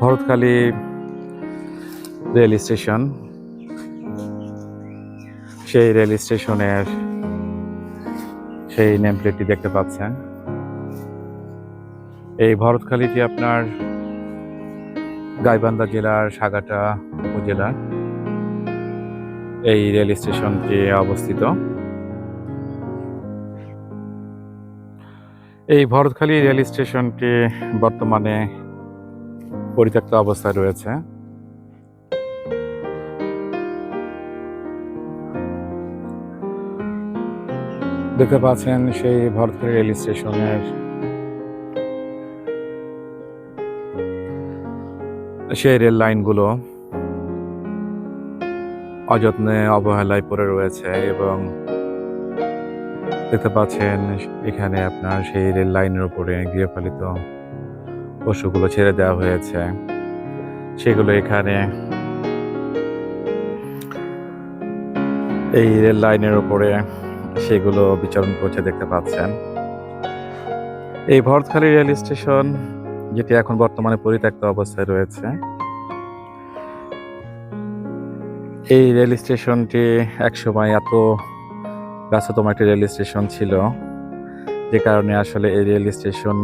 Bharatkhali rail station. সেই rail স্টেশনের সেই নেম প্লেটটি দেখতে পাচ্ছেন। এই ভরতখালীটি আপনার গাইবান্ধা জেলার সাগাটা উপজেলার এই রেল স্টেশনটি অবস্থিত। এই ভরতখালী রেল স্টেশনটি বর্তমানে পরিত্যক্ত অবস্থায় রয়েছে। দেখতে পাচ্ছেন সেই ভরতখালী রেল স্টেশনের সেই রেল লাইনগুলো অযত্নে অবহেলায় পড়ে রয়েছে এবং দেখতে পাচ্ছেন এখানে আপনার সেই রেল লাইনের উপরে গৃহপালিত পশুগুলো ছেড়ে দেওয়া হয়েছে। সেগুলো এখানে এই রেল লাইনের উপরে সেগুলো বিচরণ করছে দেখতে পাচ্ছেন। এই ভরতখালী রেল স্টেশন, যেটি এখন বর্তমানে পরিত্যক্ত অবস্থায় রয়েছে, এই রেল স্টেশনটি একসময় এত ব্যস্ততম একটি রেল স্টেশন ছিল, যে কারণে আসলে এই রেল স্টেশন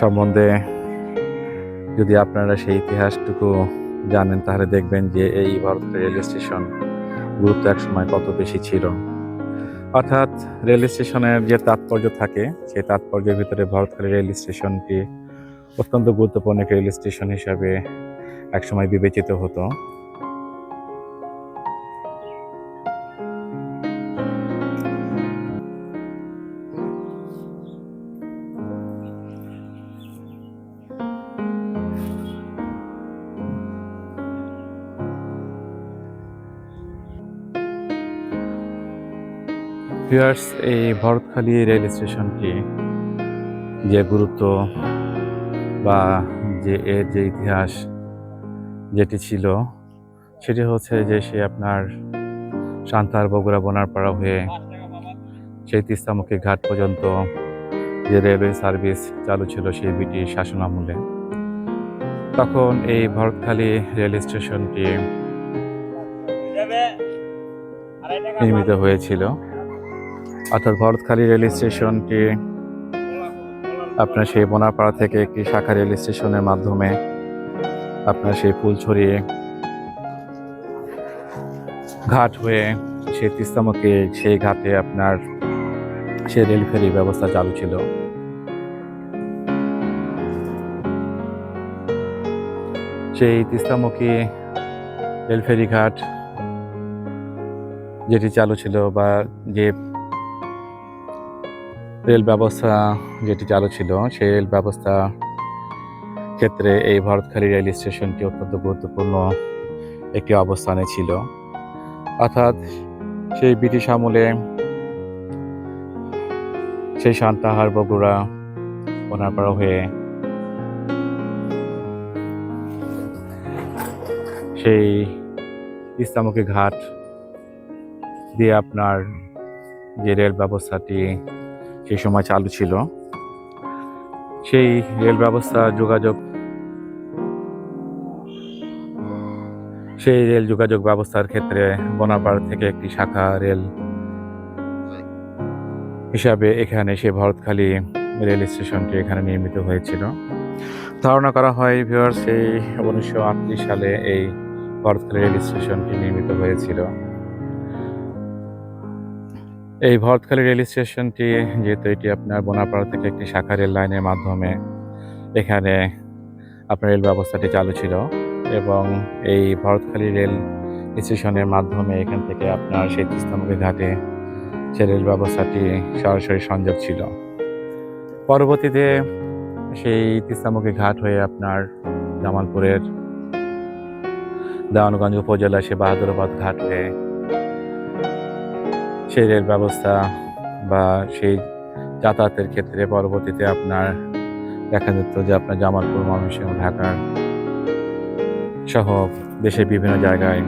সম্বন্ধে যদি আপনারা সেই ইতিহাসটুকু জানেন, তাহলে দেখবেন যে এই ভারত রেল স্টেশন গুরুত্ব এক সময় কত বেশি ছিল। অর্থাৎ রেল স্টেশনের যে তাৎপর্য থাকে, সেই তাৎপর্যের ভিতরে ভরতখালী রেল স্টেশনটি অত্যন্ত গুরুত্বপূর্ণ রেল স্টেশন হিসাবে একসময় বিবেচিত হতো। ভিউয়ার্স এই ভরতখালী রেল স্টেশনটি যে গুরুত্ব বা যে এর যে ইতিহাস যেটি ছিল সেটি হচ্ছে যে সে আপনার সান্তার বগুড়া বনারপাড়া হয়ে সেই তিস্তামুখী ঘাট পর্যন্ত যে রেলওয়ে সার্ভিস চালু ছিল সেই ব্রিটিশ শাসন আমলে। তখন এই ভরতখালী রেল স্টেশনটি নির্মিত হয়েছিল। অর্থাৎ ভরতখালী রেল স্টেশনটি আপনার সেই বোনাপাড়া থেকে একটি শাখা রেল স্টেশনের মাধ্যমে আপনার সেই ফুলছড়িয়ে ঘাট হয়ে সেই তিস্তামুখী সেই ঘাটে আপনার সেই রেল ফেরি ব্যবস্থা চালু ছিল। সেই তিস্তামুখী রেল ফেরি ঘাট যেটি চালু ছিল বা যে রেল ব্যবস্থা যেটি চালু ছিল, সেই রেল ব্যবস্থা ক্ষেত্রে এই ভারতখালী রেল স্টেশনটি অত্যন্ত গুরুত্বপূর্ণ একটি অবস্থানে ছিল। অর্থাৎ সেই ব্রিটিশ আমলে সেই সান্তাহার বগুড়া বনারপাড়া হয়ে সেই ইসলামুখী ঘাট দিয়ে আপনার যে রেল ব্যবস্থাটি সেই সময় চালু ছিল, সেই রেল ব্যবস্থা, যোগাযোগ, সেই রেল যোগাযোগ ব্যবস্থার ক্ষেত্রে বনাপাড়া থেকে একটি শাখা রেল হিসাবে এখানে সে ভরতখালী রেল স্টেশনটি এখানে নির্মিত হয়েছিল। ধারণা করা হয় ভিওর সেই উনিশশো সালে এই ভরতখালী রেল স্টেশনটি নির্মিত হয়েছিল। এই ভরতখালী রেল স্টেশনটি, যেহেতু এটি আপনার বোনাপাড়া থেকে একটি শাখা রেল লাইনের মাধ্যমে এখানে আপনার রেল ব্যবস্থাটি চালু ছিল এবং এই ভরতখালী রেল স্টেশনের মাধ্যমে এখান থেকে আপনার সেই তিস্তামুখী ঘাটে সে রেল ব্যবস্থাটি সরাসরি সংযোগ ছিল। পরবর্তীতে সেই তিস্তামুখী ঘাট হয়ে আপনার জামালপুরের দেওয়ানগঞ্জ উপজেলা সে বাহাদুরাবাদ ঘাট হয়ে সেই রেল ব্যবস্থা বা সেই যাতায়াতের ক্ষেত্রে পরবর্তীতে আপনার দেখা যেত যে আপনার জামালপুর, ময়মনসিংহ, ঢাকার সহ দেশের বিভিন্ন জায়গায়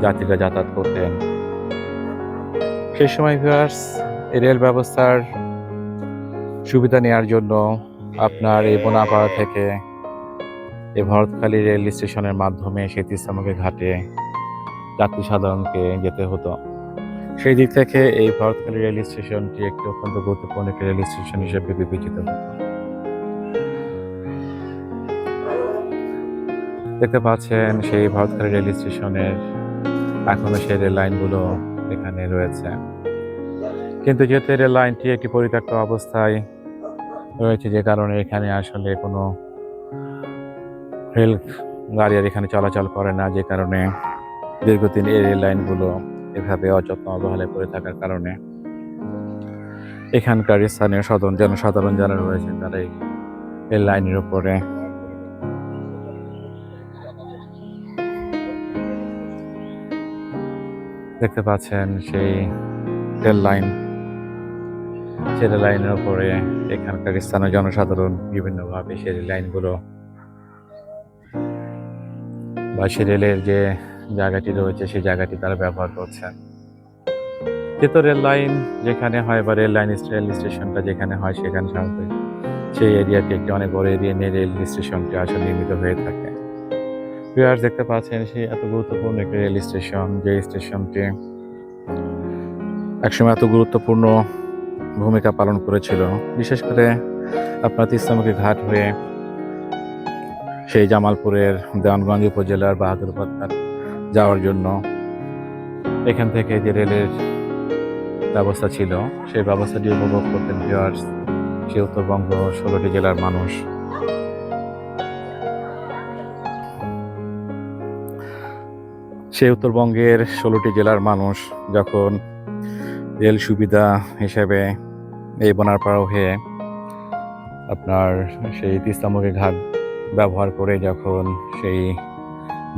যাত্রীরা যাতায়াত করতেন। সেই সময় ভিউয়ার্স রেল ব্যবস্থার সুবিধা নেওয়ার জন্য আপনার এই বোনাপাড়া থেকে এই ভরতখালী রেল স্টেশনের মাধ্যমে সেই ঘাটে যাত্রী সাধারণকে যেতে হতো। সেই দিক থেকে এই ভরতখালী রেল স্টেশনটি একটি অত্যন্ত গুরুত্বপূর্ণ একটি রেল স্টেশন হিসেবে বিবেচিত। দেখতে পাচ্ছেন, সেই ভরতখালী রেল স্টেশনের এখনও সেই রেল লাইনগুলো এখানে রয়েছে। কিন্তু যেহেতু রেল লাইনটি একটি পরিত্যক্ত অবস্থায় রয়েছে, যে কারণে এখানে আসলে কোনো রেল গাড়ি আর এখানে চলাচল করে না, যে কারণে দীর্ঘদিন এই রেল লাইনগুলো এভাবে অযত্ন অবহেলায় পড়ে থাকার কারণে এখানকার স্থানীয় সাধারণ জনসাধারণ যারা রয়েছেন তারা এই লাইনের উপরে দেখতে পাচ্ছেন সেই রেল লাইন। সেই রেল লাইনের উপরে এখানকার স্থানীয় জনসাধারণ বিভিন্নভাবে সেই রেল লাইনগুলো বা সে রেলের যে জায়গাটি রয়েছে, সেই জায়গাটি তারা ব্যবহার করছে। যেহেতু রেল লাইন যেখানে হয় বা রেল লাইন, রেল স্টেশনটা যেখানে হয় সেখানে সাধারণত সেই এরিয়াটি একটি অনেক বড় এরিয়া নিয়ে রেল স্টেশনটি আসলে নির্মিত হয়ে থাকে। ভিউয়ার্স, দেখতে পাচ্ছেন সেই এত গুরুত্বপূর্ণ একটি রেল স্টেশন, যে স্টেশনটি একসময় এত গুরুত্বপূর্ণ ভূমিকা পালন করেছিল। বিশেষ করে আপনার তিস্তামুখী ঘাট হয়ে সেই জামালপুরের দেওয়ানগঞ্জ উপজেলার বাহাদুরবাদ ঘাট যাওয়ার জন্য। এখান থেকে যে রেলের ব্যবস্থা ছিল, সেই ব্যবস্থাটি উপভোগ করতেন ভিওয়ার্স সে উত্তরবঙ্গ ষোলোটি জেলার মানুষ। সেই উত্তরবঙ্গের ষোলোটি জেলার মানুষ যখন রেল সুবিধা হিসেবে এই বনারপাড়া হয়ে আপনার সেই তিস্তামুখী ঘাট ব্যবহার করে যখন সেই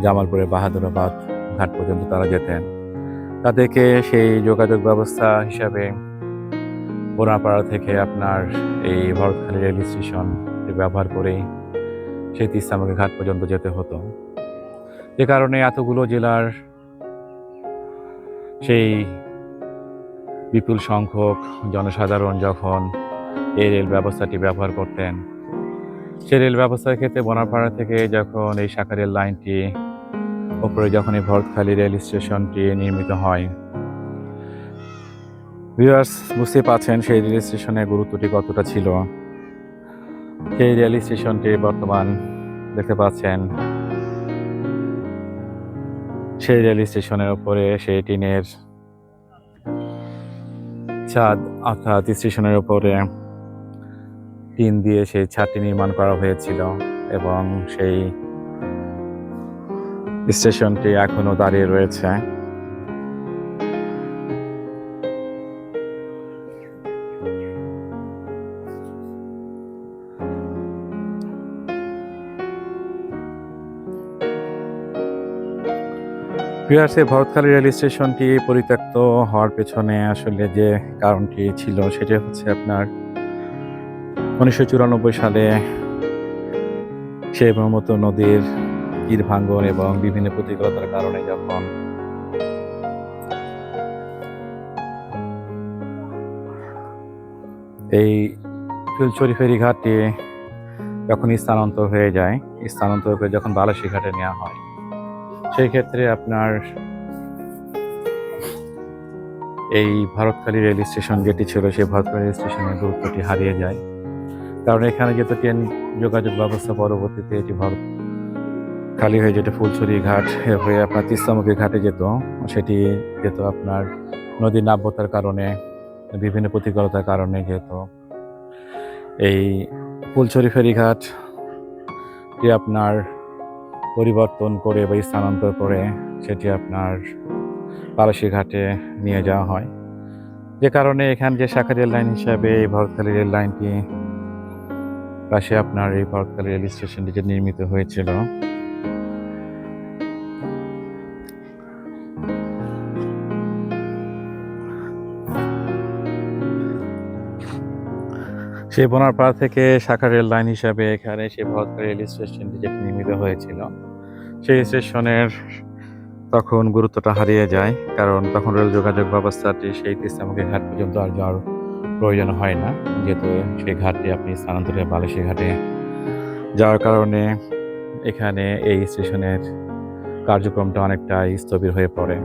জামালপুরের বাহাদুরাবাদ ঘাট পর্যন্ত তারা যেতেন। তাদেরকে সেই যোগাযোগ ব্যবস্থা হিসাবে বোনাপাড়া থেকে আপনার এই ভরতখালী রেল স্টেশন ব্যবহার করেই সেই তিস্তামুখী ঘাট পর্যন্ত যেতে হতো। যে কারণে এতগুলো জেলার সেই বিপুল সংখ্যক জনসাধারণ যখন এই রেল ব্যবস্থাটি ব্যবহার করতেন সেই রেল ব্যবস্থার ক্ষেত্রে বনাপাড়া থেকে যখন এই শাখা রেল লাইনটি ওপরে যখন এই ভরতখালী রেল স্টেশনটি নির্মিত হয়। ভিউয়ার্স বুঝতে পারছেন সেই রেল স্টেশনের গুরুত্বটি কতটা ছিল। সেই রেল স্টেশনটি বর্তমান দেখতে পাচ্ছেন। সেই রেল স্টেশনের উপরে সেই টিনের ছাদ অর্থাৎ স্টেশনের উপরে টিন দিয়ে সেই ছাদটি নির্মাণ করা হয়েছিল এবং সেই স্টেশনটি এখনও দাঁড়িয়ে রয়েছে। পিয়ার্সে ভরতখালী রেল স্টেশনটি পরিত্যক্ত হওয়ার পেছনে আসলে যে কারণটি ছিল, সেটি হচ্ছে আপনার উনিশশো চুরানব্বই সালে সেই ব্রহ্মপুত্র নদীর তীর ভাঙ্গন এবং বিভিন্ন প্রতিকূলতার কারণে যখন এই ফুলছড়ি ফেরিঘাটটি যখন স্থানান্তর হয়ে যায়, স্থানান্তর করে যখন বালাসী ঘাটে নেওয়া হয়, সেই ক্ষেত্রে আপনার এই ভারতখালী রেল স্টেশন যেটি ছিল, সেই ভারতখালী রেল স্টেশনের গুরুত্বটি হারিয়ে যায়। কারণ এখানে যেহেতু ট্রেন যোগাযোগ ব্যবস্থা পরবর্তীতে এটি ভারত খালি হয়ে যেটা ফুলছড়ি ঘাট হয়ে আপনার তিস্তামুখী ঘাটে যেত। সেটি যেত আপনার নদীর নাব্যতার কারণে, বিভিন্ন প্রতিকূলতার কারণে যেহেতু এই ফুলছড়ি ফেরিঘাট টি আপনার পরিবর্তন করে বা স্থানান্তর করে সেটি আপনার পালাসি ঘাটে নিয়ে যাওয়া হয়। যে কারণে এখানে যে শাখা রেল লাইন হিসাবে এই ভরতখালী রেল লাইনটি পাশে আপনার এই ভরতখালী রেল স্টেশনটি যে নির্মিত হয়েছিল সেই বোনারপাড়া থেকে শাখা রেল লাইন হিসাবে এখানে সেই ভরতখালী রেল স্টেশনটি যেটি নির্মিত হয়েছিল। সেই স্টেশনের তখন গুরুত্বটা হারিয়ে যায়, কারণ তখন রেল যোগাযোগ ব্যবস্থাটি সেই তিস্তামুখী ঘাট পর্যন্ত আর যাওয়ার প্রয়োজন হয় না। যেহেতু সেই ঘাটটি আপনি স্থানান্তরে বালিশি ঘাটে যাওয়ার কারণে এখানে এই স্টেশনের কার্যক্রমটা অনেকটা স্থবির হয়ে পড়ে।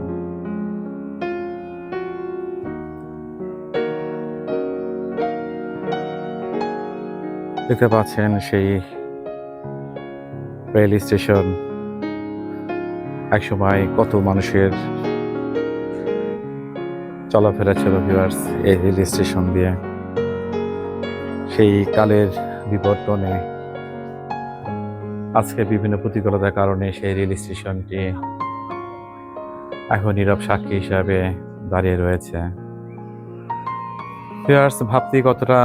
দেখতে পাচ্ছেন সেই রেল স্টেশন। একসময় কত মানুষের চলাফেরা ছিল ভিউয়ার্স এই রেল স্টেশন দিয়ে। সেই কালের বিবর্তনে আজকে বিভিন্ন প্রতিকূলতার কারণে সেই রেল স্টেশনটি এখন নীরব সাক্ষী হিসাবে দাঁড়িয়ে রয়েছে। ভাবতেই কতটা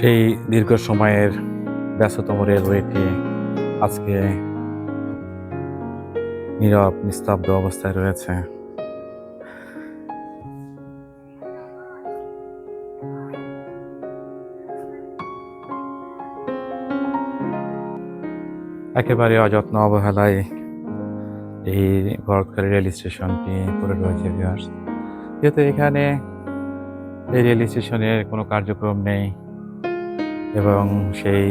সেই দীর্ঘ সময়ের ব্যস্ততম রেলওয়েটি আজকে নীরব, নিস্তব্ধ অবস্থায় রয়েছে। একেবারে অযত্ন অবহেলায় এই ভরতখালী রেল স্টেশনটি পড়ে রয়েছে যেহেতু এখানে এই রেল স্টেশনের কোনো কার্যক্রম নেই এবং সেই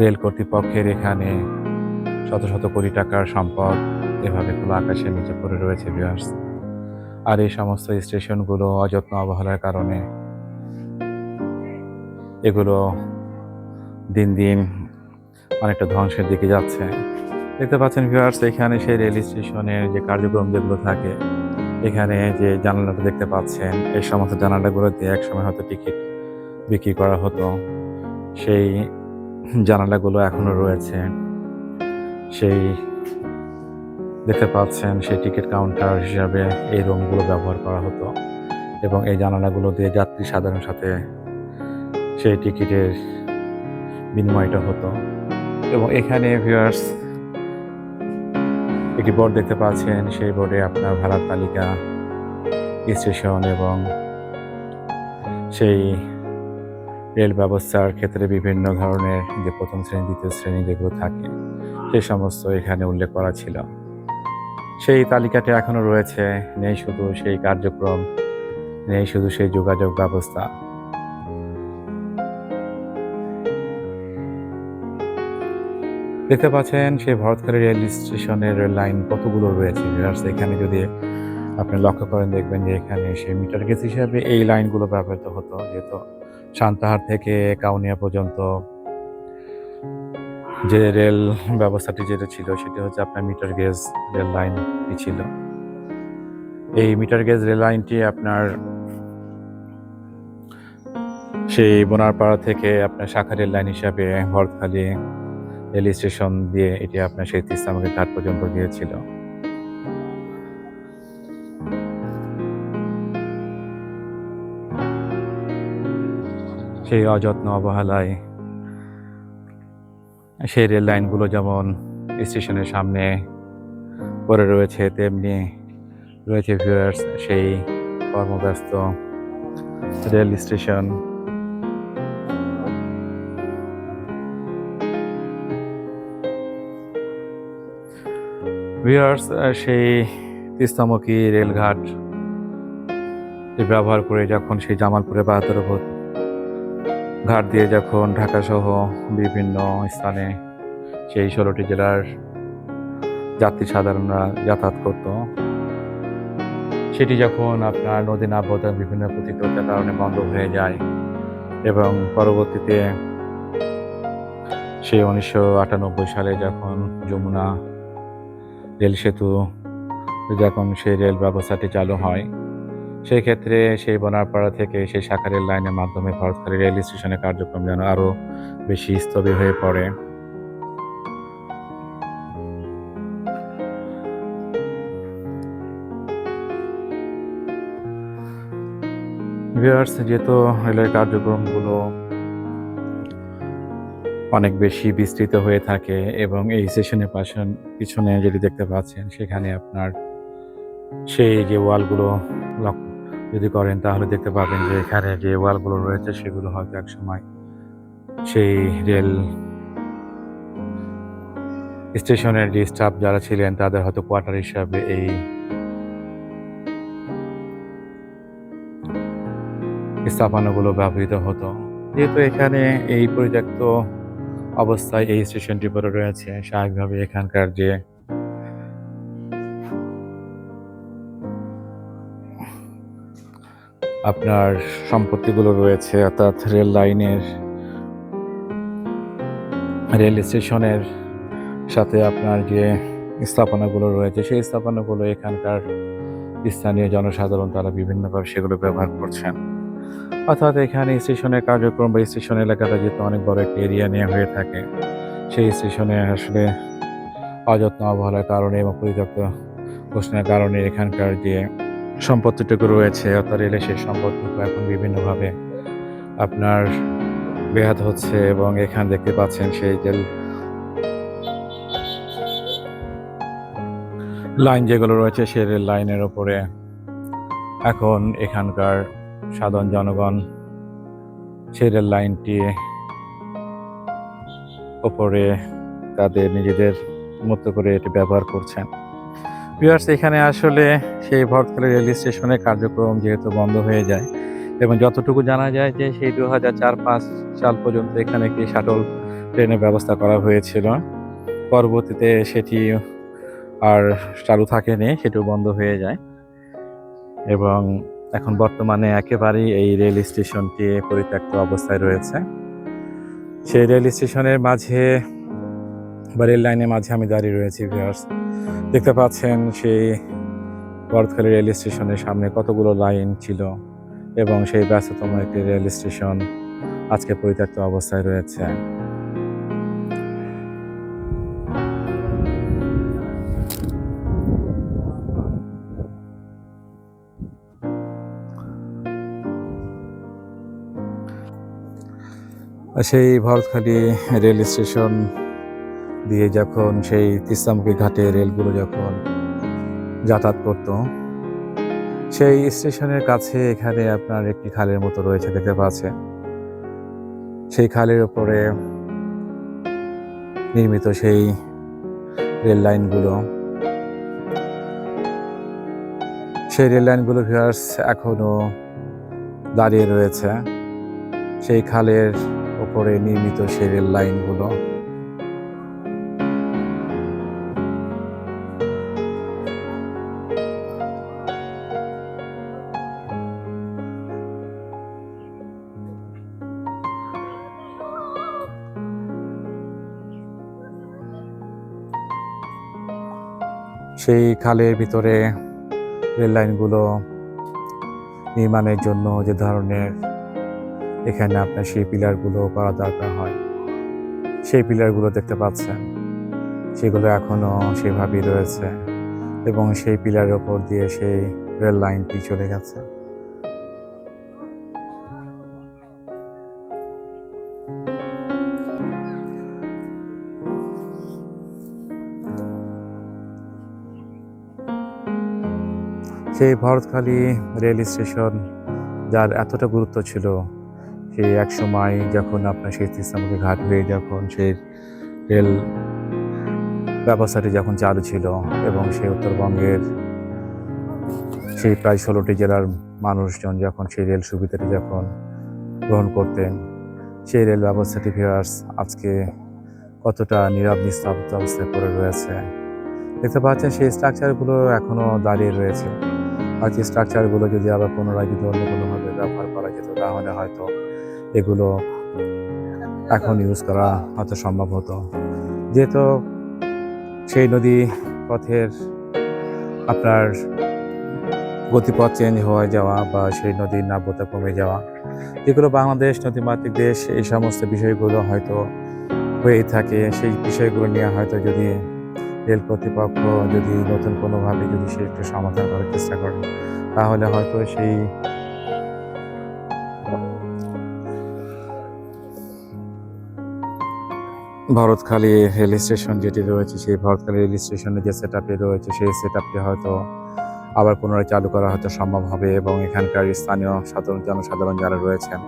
রেল কর্তৃপক্ষের এখানে শত শত কোটি টাকার সম্পদ এভাবে খোলা আকাশের নিচে পড়ে রয়েছে ভিউয়ার্স আর এই সমস্ত স্টেশনগুলো অযত্ন অবহেলার কারণে এগুলো দিন দিন অনেকটা ধ্বংসের দিকে যাচ্ছে। দেখতে পাচ্ছেন ভিউয়ার্স এখানে সেই রেল স্টেশনের যে কার্যক্রম যেগুলো থাকে, এখানে যে জানালাটা দেখতে পাচ্ছেন, এই সমস্ত জানালাগুলোতে একসময় হয়তো টিকিট বিক্রি করা হতো। সেই জানালাগুলো এখনও রয়েছে। সেই দেখতে পাচ্ছেন, সেই টিকিট কাউন্টার হিসাবে এই রুমগুলো ব্যবহার করা হতো এবং এই জানালাগুলো দিয়ে যাত্রী সাধারণ সাথে সেই টিকিটের বিনিময়টা হতো। এবং এখানে ভিউয়ার্স একটি বোর্ড দেখতে পাচ্ছেন, সেই বোর্ডে আপনার ভাড়ার তালিকা স্টেশন এবং সেই রেল ব্যবস্থার ক্ষেত্রে বিভিন্ন ধরনের যে প্রথম শ্রেণি, দ্বিতীয় শ্রেণি যেগুলো থাকে, সে সমস্ত এখানে উল্লেখ করা ছিল। সেই তালিকাটি এখনও রয়েছে, নেই শুধু সেই কার্যক্রম, নেই শুধু সেই যোগাযোগ ব্যবস্থা। দেখতে পাচ্ছেন সেই ভরতখালী রেল স্টেশনের রেল লাইন কতগুলো রয়েছে এখানে যদি আপনি লক্ষ্য করেন, দেখবেন যে এখানে সেই মিটার গেজ হিসাবে এই লাইনগুলো ব্যবহৃত হতো, যেহেতু সান্তাহার থেকে কাউনিয়া পর্যন্ত যে রেল ব্যবস্থাটি যেটা ছিল, সেটি হচ্ছে আপনার মিটার গেজ রেল লাইনটি ছিল। এই মিটার গেজ রেল লাইনটি আপনার সেই বোনারপাড়া থেকে আপনার শাখা রেল লাইন হিসাবে ভরতখালী রেল স্টেশন দিয়ে এটি আপনার সেই তিস্তামাকে ঘাট পর্যন্ত গিয়েছিল। সেই অযত্ন অবহেলায় সেই রেল লাইনগুলো যেমন স্টেশনের সামনে পড়ে রয়েছে, তেমনি রয়েছে ভিউয়ার্স সেই কর্মব্যস্ত রেল স্টেশন। ভিউয়ার্স সেই তিস্তামুখী রেলঘাট ব্যবহার করে যখন সেই জামালপুরে বাহাত্তর ঘাট দিয়ে যখন ঢাকা সহ বিভিন্ন স্থানে সেই ষোলোটি জেলার যাত্রী সাধারণরা যাতায়াত করত, সেটি যখন আপনার নদী নাব্যতার বিভিন্ন প্রতিকূলতার কারণে বন্ধ হয়ে যায় এবং পরবর্তীতে সেই উনিশশো সালে যখন যমুনা রেল সেতু, যখন সেই রেল ব্যবস্থাটি চালু হয় সেই ক্ষেত্রে সেই বনারপাড়া থেকে সেই শাখা রেল লাইনের মাধ্যমে ভরতখালী রেল স্টেশনের কার্যক্রম যেন আরও বেশি স্থবির হয়ে পড়ে। ভিউয়ার্স, যেহেতু রেলের কার্যক্রমগুলো অনেক বেশি বিস্তৃত হয়ে থাকে এবং এই স্টেশনের পাশে পিছনে যেটি দেখতে পাচ্ছেন, সেখানে আপনার সেই যে ওয়ালগুলো লক্ষ্য যদি করেন তাহলে দেখতে পাবেন যে এখানে যে ওয়ালগুলো রয়েছে সেগুলো হয়তো এক সময় সেই রেল স্টেশনের যে স্টাফ যারা ছিলেন তাদের হয়তো কোয়ার্টার হিসাবে এই স্থাপনাগুলো ব্যবহৃত হতো। যেহেতু এখানে এই পরিত্যক্ত অবস্থায় এই স্টেশনটি পরে রয়েছে, স্বাভাবিকভাবে এখানকার যে আপনার সম্পত্তিগুলো রয়েছে, অর্থাৎ রেল লাইনের, রেল স্টেশনের সাথে আপনার যে স্থাপনাগুলো রয়েছে, সেই স্থাপনাগুলো এখানকার স্থানীয় জনসাধারণ তারা বিভিন্নভাবে সেগুলো ব্যবহার করছেন। অর্থাৎ এখানে স্টেশনের কার্যক্রম বা স্টেশন এলাকাটা যেহেতু অনেক বড় একটা এরিয়া নিয়ে হয়ে থাকে, সেই স্টেশনে আসলে অযত্ন অবহেলার কারণে এবং পরিত্যক্ত ঘোষণার কারণে এখানকার যে সম্পত্তিটুকু রয়েছে, অর্থাৎ রেলের সেই সম্পদটুকু এখন বিভিন্নভাবে আপনার বেহাত হচ্ছে এবং এখানে দেখতে পাচ্ছেন সেই যে লাইন যেগুলো রয়েছে সেই রেল লাইনের ওপরে। এখন এখানকার সাধারণ জনগণ সেই রেল লাইনটি ওপরে তাদের নিজেদের মতো করে এটি ব্যবহার করছেন। ভিউয়ার্স এখানে আসলে সেই ভরতখালী রেল স্টেশনের কার্যক্রম যেহেতু বন্ধ হয়ে যায় এবং যতটুকু জানা যায় যে সেই দু হাজার চার পাঁচ সাল পর্যন্ত এখানে একটি শাটল ট্রেনের ব্যবস্থা করা হয়েছিল। পরবর্তীতে সেটি আর চালু থাকেনি, সেটিও বন্ধ হয়ে যায়। এবং এখন বর্তমানে একেবারেই এই রেল স্টেশনটি পরিত্যক্ত অবস্থায় রয়েছে। সেই রেল স্টেশনের মাঝে বা রেল লাইনের মাঝে আমি দাঁড়িয়ে রয়েছি ভিউয়ার্স দেখতে পাচ্ছেন সেই বরদখালী রেল স্টেশনের সামনে কতগুলো লাইন ছিল এবং সেই ব্যস্ততম একটি রেল স্টেশন আজকে পরিত্যক্ত অবস্থায় রয়েছে। সেই ভরতখালী রেল স্টেশন দিয়ে যখন সেই তিস্তামুখী ঘাটে রেলগুলো যখন যাতায়াত করতো, সেই স্টেশনের কাছে এখানে আপনার একটি খালের মতো রয়েছে, দেখতে পাচ্ছেন। সেই খালের ওপরে নির্মিত সেই রেল লাইনগুলো। সেই রেল লাইনগুলো ভিউয়ার্স এখনও দাঁড়িয়ে রয়েছে। সেই খালের ওপরে নির্মিত সেই রেল লাইনগুলো। সেই খালের ভিতরে রেল লাইনগুলো নির্মাণের জন্য যে ধরনের এখানে আপনার সেই পিলারগুলো করা দরকার হয়, সেই পিলারগুলো দেখতে পাচ্ছেন। সেগুলো এখনও সেভাবেই রয়েছে এবং সেই পিলারের ওপর দিয়ে সেই রেল লাইনটি চলে গেছে। সেই ভরতখালী রেল স্টেশন যার এতটা গুরুত্ব ছিল সেই এক সময় যখন আপনার সেই তিস্তামুখী ঘাট হয়ে যখন সেই রেল ব্যবস্থাটি যখন চালু ছিল এবং সেই উত্তরবঙ্গের সেই প্রায় ষোলোটি জেলার মানুষজন যখন সেই রেল সুবিধাটি যখন গ্রহণ করতেন, সেই রেল ব্যবস্থাটি ভিউয়ার্স আজকে কতটা নীরব, নিস্তব্ধ অবস্থায় পড়ে রয়েছে। দেখতে পাচ্ছেন সেই স্ট্রাকচারগুলো এখনও দাঁড়িয়ে রয়েছে। হয়তো স্ট্রাকচারগুলো যদি আবার পুনরায় যদি অন্য কোনোভাবে ব্যবহার করা যেত, তাহলে হয়তো এগুলো এখন ইউজ করা হয়তো সম্ভব হতো। যেহেতু সেই নদী পথের আপনার গতিপথ চেঞ্জ হয়ে যাওয়া বা সেই নদীর নাব্যতা কমে যাওয়া, যেগুলো বাংলাদেশ, নদীমাতৃক দেশ, এই সমস্ত বিষয়গুলো হয়তো হয়েই থাকে। সেই বিষয়গুলো নিয়ে হয়তো যদি রেল কর্তৃপক্ষ যদি নতুন কোনোভাবে যদি সে একটু সমাধান করার চেষ্টা করে, তাহলে হয়তো সেই ভরতখালী রেল স্টেশন যেটি রয়েছে, সেই ভরতখালী রেল স্টেশনে যে সেট রয়েছে, সেই সেট হয়তো আবার পুনরায় চালু করা হয়তো সম্ভব হবে এবং এখানকার স্থানীয় সাধারণ জনসাধারণ যারা রয়েছেন,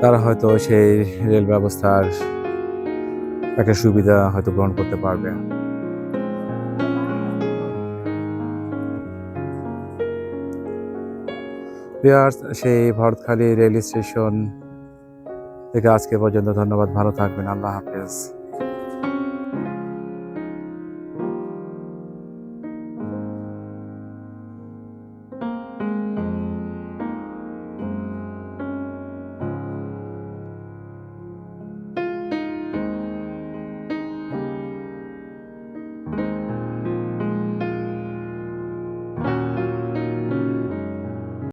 তারা হয়তো সেই রেল ব্যবস্থার একটা সুবিধা হয়তো গ্রহণ করতে পারবে। সেই ভরতখালী রেল স্টেশন থেকে আজকে পর্যন্ত ধন্যবাদ। ভালো থাকবেন। আল্লাহ হাফেজ।